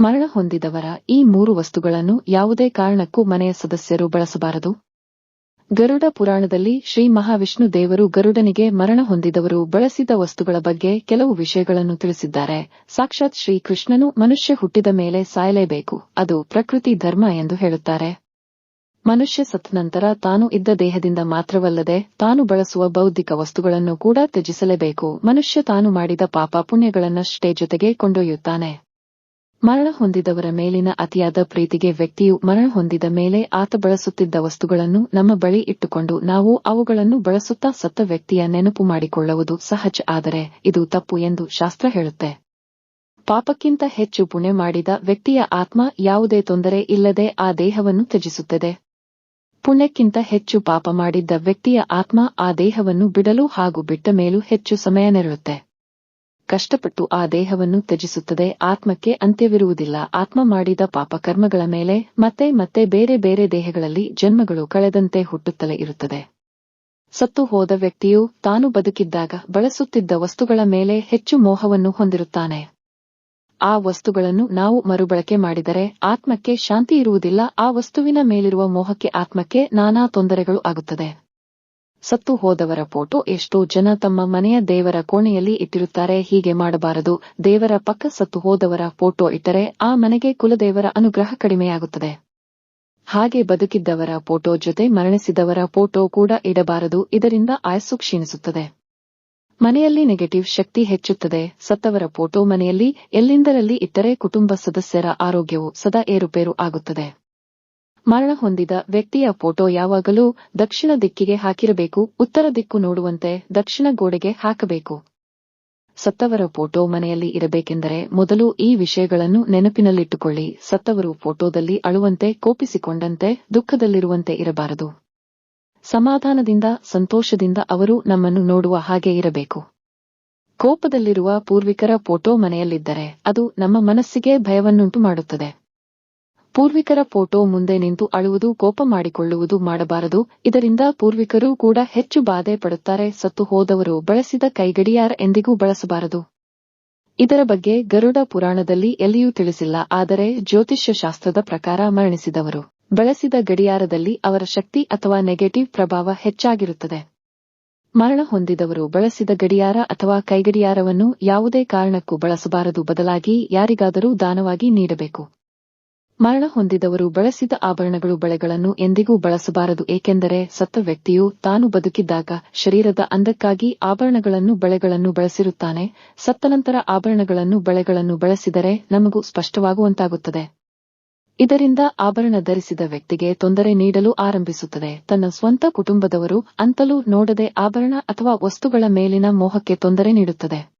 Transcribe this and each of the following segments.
ಮರಣ ಹೊಂದಿದವರ ಈ ಮೂರು ವಸ್ತುಗಳನ್ನು ಯಾವುದೇ ಕಾರಣಕ್ಕೂ ಮನೆಯ ಸದಸ್ಯರು ಬಳಸಬಾರದು. ಗರುಡ ಪುರಾಣದಲ್ಲಿ ಶ್ರೀ ಮಹಾವಿಷ್ಣು ದೇವರು ಗರುಡನಿಗೆ ಮರಣ ಹೊಂದಿದವರು ಬಳಸಿದ ವಸ್ತುಗಳ ಬಗ್ಗೆ ಕೆಲವು ವಿಷಯಗಳನ್ನು ತಿಳಿಸಿದ್ದಾರೆ. ಸಾಕ್ಷಾತ್ ಶ್ರೀಕೃಷ್ಣನು ಮನುಷ್ಯ ಹುಟ್ಟಿದ ಮೇಲೆ ಸಾಯಲೇಬೇಕು. ಅದು ಪ್ರಕೃತಿ ಧರ್ಮ ಎಂದು ಹೇಳುತ್ತಾರೆ. ಮನುಷ್ಯ ಸತ್ ನಂತರ ತಾನು ಇದ್ದ ದೇಹದಿಂದ ಮಾತ್ರವಲ್ಲದೆ ತಾನು ಬಳಸುವ ಬೌದ್ಧಿಕ ವಸ್ತುಗಳನ್ನು ಕೂಡ ತ್ಯಜಿಸಲೇಬೇಕು. ಮನುಷ್ಯ ತಾನು ಮಾಡಿದ ಪಾಪ ಪುಣ್ಯಗಳನ್ನಷ್ಟೇ ಜೊತೆಗೆ ಕೊಂಡೊಯ್ಯುತ್ತಾನೆ. ಮರಣ ಹೊಂದಿದವರ ಮೇಲಿನ ಅತಿಯಾದ ಪ್ರೀತಿಗೆ ವ್ಯಕ್ತಿಯು ಮರಣ ಹೊಂದಿದ ಮೇಲೆ ಆತ ಬಳಸುತ್ತಿದ್ದ ವಸ್ತುಗಳನ್ನು ನಮ್ಮ ಬಳಿ ಇಟ್ಟುಕೊಂಡು ನಾವು ಅವುಗಳನ್ನು ಬಳಸುತ್ತಾ ಸತ್ತ ವ್ಯಕ್ತಿಯ ನೆನಪು ಮಾಡಿಕೊಳ್ಳುವುದು ಸಹಜ, ಆದರೆ ಇದು ತಪ್ಪು ಎಂದು ಶಾಸ್ತ್ರ ಹೇಳುತ್ತೆ. ಪಾಪಕ್ಕಿಂತ ಹೆಚ್ಚು ಪುಣೆ ಮಾಡಿದ ವ್ಯಕ್ತಿಯ ಆತ್ಮ ಯಾವುದೇ ತೊಂದರೆ ಇಲ್ಲದೆ ಆ ದೇಹವನ್ನು ತ್ಯಜಿಸುತ್ತದೆ. ಪುಣ್ಯಕ್ಕಿಂತ ಹೆಚ್ಚು ಪಾಪ ಮಾಡಿದ್ದ ವ್ಯಕ್ತಿಯ ಆತ್ಮ ಆ ದೇಹವನ್ನು ಬಿಡಲು ಹಾಗೂ ಬಿಟ್ಟ ಮೇಲೂ ಹೆಚ್ಚು ಸಮಯ ನೆರಳುತ್ತೆ. ಕಷ್ಟಪಟ್ಟು ಆ ದೇಹವನ್ನು ತ್ಯಜಿಸುತ್ತದೆ. ಆತ್ಮಕ್ಕೆ ಅಂತ್ಯವಿರುವುದಿಲ್ಲ. ಆತ್ಮ ಮಾಡಿದ ಪಾಪ ಕರ್ಮಗಳ ಮೇಲೆ ಮತ್ತೆ ಮತ್ತೆ ಬೇರೆ ಬೇರೆ ದೇಹಗಳಲ್ಲಿ ಜನ್ಮಗಳು ಕಳೆದಂತೆ ಹುಟ್ಟುತ್ತಲೇ ಇರುತ್ತದೆ. ಸತ್ತು ಹೋದ ವ್ಯಕ್ತಿಯು ತಾನು ಬದುಕಿದ್ದಾಗ ಬಳಸುತ್ತಿದ್ದ ವಸ್ತುಗಳ ಮೇಲೆ ಹೆಚ್ಚು ಮೋಹವನ್ನು ಹೊಂದಿರುತ್ತಾನೆ. ಆ ವಸ್ತುಗಳನ್ನು ನಾವು ಮರುಬಳಕೆ ಮಾಡಿದರೆ ಆತ್ಮಕ್ಕೆ ಶಾಂತಿ ಇರುವುದಿಲ್ಲ. ಆ ವಸ್ತುವಿನ ಮೇಲಿರುವ ಮೋಹಕ್ಕೆ ಆತ್ಮಕ್ಕೆ ನಾನಾ ತೊಂದರೆಗಳು ಆಗುತ್ತದೆ. ಸತ್ತು ಹೋದವರ ಫೋಟೋ ಎಷ್ಟೋ ಜನ ತಮ್ಮ ಮನೆಯ ದೇವರ ಕೋಣೆಯಲ್ಲಿ ಇಟ್ಟಿರುತ್ತಾರೆ. ಹೀಗೆ ಮಾಡಬಾರದು. ದೇವರ ಪಕ್ಕ ಸತ್ತು ಹೋದವರ ಫೋಟೋ ಇಟ್ಟರೆ ಆ ಮನೆಗೆ ಕುಲದೇವರ ಅನುಗ್ರಹ ಕಡಿಮೆಯಾಗುತ್ತದೆ. ಹಾಗೆ ಬದುಕಿದ್ದವರ ಫೋಟೋ ಜೊತೆ ಮರಣಿಸಿದವರ ಫೋಟೋ ಕೂಡ ಇಡಬಾರದು. ಇದರಿಂದ ಆಯಸ್ಸು ಕ್ಷೀಣಿಸುತ್ತದೆ. ಮನೆಯಲ್ಲಿ ನೆಗೆಟಿವ್ ಶಕ್ತಿ ಹೆಚ್ಚುತ್ತದೆ. ಸತ್ತವರ ಫೋಟೋ ಮನೆಯಲ್ಲಿ ಎಲ್ಲಿಂದರಲ್ಲಿ ಇಟ್ಟರೆ ಕುಟುಂಬ ಸದಸ್ಯರ ಆರೋಗ್ಯವು ಸದಾ ಏರುಪೇರು ಆಗುತ್ತದೆ. ಮರಣ ಹೊಂದಿದ ವ್ಯಕ್ತಿಯ ಫೋಟೋ ಯಾವಾಗಲೂ ದಕ್ಷಿಣ ದಿಕ್ಕಿಗೆ ಹಾಕಿರಬೇಕು, ಉತ್ತರ ದಿಕ್ಕು ನೋಡುವಂತೆ ದಕ್ಷಿಣ ಗೋಡೆಗೆ ಹಾಕಬೇಕು. ಸತ್ತವರ ಫೋಟೋ ಮನೆಯಲ್ಲಿ ಇರಬೇಕೆಂದರೆ ಮೊದಲು ಈ ವಿಷಯಗಳನ್ನು ನೆನಪಿನಲ್ಲಿಟ್ಟುಕೊಳ್ಳಿ. ಸತ್ತವರು ಫೋಟೋದಲ್ಲಿ ಅಳುವಂತೆ ಕೋಪಿಸಿಕೊಂಡಂತೆ ದುಃಖದಲ್ಲಿರುವಂತೆ ಇರಬಾರದು. ಸಮಾಧಾನದಿಂದ, ಸಂತೋಷದಿಂದ ಅವರು ನಮ್ಮನ್ನು ನೋಡುವ ಹಾಗೆ ಇರಬೇಕು. ಕೋಪದಲ್ಲಿರುವ ಪೂರ್ವಿಕರ ಫೋಟೋ ಮನೆಯಲ್ಲಿದ್ದರೆ ಅದು ನಮ್ಮ ಮನಸ್ಸಿಗೆ ಭಯವನ್ನುಂಟು ಮಾಡುತ್ತದೆ ಪೂರ್ವಿಕರ ಫೋಟೋ ಮುಂದೆ ನಿಂತು ಅಳುವುದು, ಕೋಪ ಮಾಡಿಕೊಳ್ಳುವುದು ಮಾಡಬಾರದು. ಇದರಿಂದ ಪೂರ್ವಿಕರು ಕೂಡ ಹೆಚ್ಚು ಬಾಧೆ ಪಡುತ್ತಾರೆ. ಸತ್ತು ಹೋದವರು ಬಳಸಿದ ಕೈಗಡಿಯಾರ ಎಂದಿಗೂ ಬಳಸಬಾರದು. ಇದರ ಬಗ್ಗೆ ಗರುಡ ಪುರಾಣದಲ್ಲಿ ಎಲ್ಲಿಯೂ ತಿಳಿಸಿಲ್ಲ. ಆದರೆ ಜ್ಯೋತಿಷ್ಯ ಶಾಸ್ತ್ರದ ಪ್ರಕಾರ ಮರಣಿಸಿದವರು. ಬಳಸಿದ ಗಡಿಯಾರದಲ್ಲಿ ಅವರ ಶಕ್ತಿ ಅಥವಾ ನೆಗೆಟಿವ್ ಪ್ರಭಾವ ಹೆಚ್ಚಾಗಿರುತ್ತದೆ. ಮರಣ ಹೊಂದಿದವರು ಬಳಸಿದ ಗಡಿಯಾರ ಅಥವಾ ಕೈಗಡಿಯಾರವನ್ನು ಯಾವುದೇ ಕಾರಣಕ್ಕೂ ಬಳಸಬಾರದು. ಬದಲಾಗಿ ಯಾರಿಗಾದರೂ ದಾನವಾಗಿ ನೀಡಬೇಕು. ಮರಣ ಹೊಂದಿದವರು ಬಳಸಿದ ಆಭರಣಗಳು ಬಳೆಗಳನ್ನು ಎಂದಿಗೂ ಬಳಸಬಾರದು, ಏಕೆಂದರೆ ಸತ್ತ ವ್ಯಕ್ತಿಯು ತಾನು ಬದುಕಿದ್ದಾಗ ಶರೀರದ ಅಂದಕ್ಕಾಗಿ ಆಭರಣಗಳನ್ನು ಬಳೆಗಳನ್ನು ಬಳಸಿರುತ್ತಾನೆ. ಸತ್ತ ನಂತರ ಆಭರಣಗಳನ್ನು ಬಳೆಗಳನ್ನು ಬಳಸಿದರೆ ನಮಗೂ ಸ್ಪಷ್ಟವಾಗುವಂತಾಗುತ್ತದೆ. ಇದರಿಂದ ಆಭರಣ ಧರಿಸಿದ ವ್ಯಕ್ತಿಗೆ ತೊಂದರೆ ನೀಡಲು ಆರಂಭಿಸುತ್ತದೆ. ತನ್ನ ಸ್ವಂತ ಕುಟುಂಬದವರು ಅಂತಲೂ ನೋಡದೆ ಆಭರಣ ಅಥವಾ ವಸ್ತುಗಳ ಮೇಲಿನ ಮೋಹಕ್ಕೆ ತೊಂದರೆ ನೀಡುತ್ತದೆ.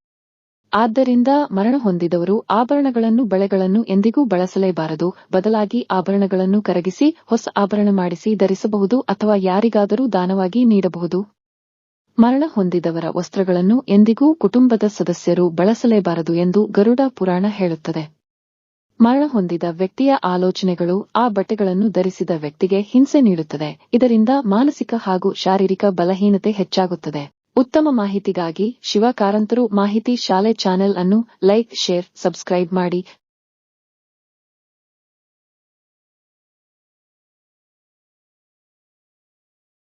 ಆದ್ದರಿಂದ ಮರಣ ಹೊಂದಿದವರು ಆಭರಣಗಳನ್ನು ಬಳೆಗಳನ್ನು ಎಂದಿಗೂ ಬಳಸಲೇಬಾರದು. ಬದಲಾಗಿ ಆಭರಣಗಳನ್ನು ಕರಗಿಸಿ, ಹೊಸ ಆಭರಣ ಮಾಡಿಸಿ ಧರಿಸಬಹುದು ಅಥವಾ ಯಾರಿಗಾದರೂ ದಾನವಾಗಿ ನೀಡಬಹುದು. ಮರಣ ಹೊಂದಿದವರ ವಸ್ತ್ರಗಳನ್ನು ಎಂದಿಗೂ ಕುಟುಂಬದ ಸದಸ್ಯರು ಬಳಸಲೇಬಾರದು ಎಂದು ಗರುಡ ಪುರಾಣ ಹೇಳುತ್ತದೆ. ಮರಣ ಹೊಂದಿದ ವ್ಯಕ್ತಿಯ ಆಲೋಚನೆಗಳು ಆ ಬಟ್ಟೆಗಳನ್ನು ಧರಿಸಿದ ವ್ಯಕ್ತಿಗೆ ಹಿಂಸೆ ನೀಡುತ್ತದೆ. ಇದರಿಂದ ಮಾನಸಿಕ ಹಾಗೂ ಶಾರೀರಿಕ ಬಲಹೀನತೆ ಹೆಚ್ಚಾಗುತ್ತದೆ. ಉತ್ತಮ ಮಾಹಿತಿಗಾಗಿ ಶಿವಕಾರಂತರು ಮಾಹಿತಿ ಶಾಲೆ ಚಾನೆಲ್ ಅನ್ನು ಲೈಕ್ ಶೇರ್ ಸಬ್ಸ್ಕ್ರೈಬ್ ಮಾಡಿ.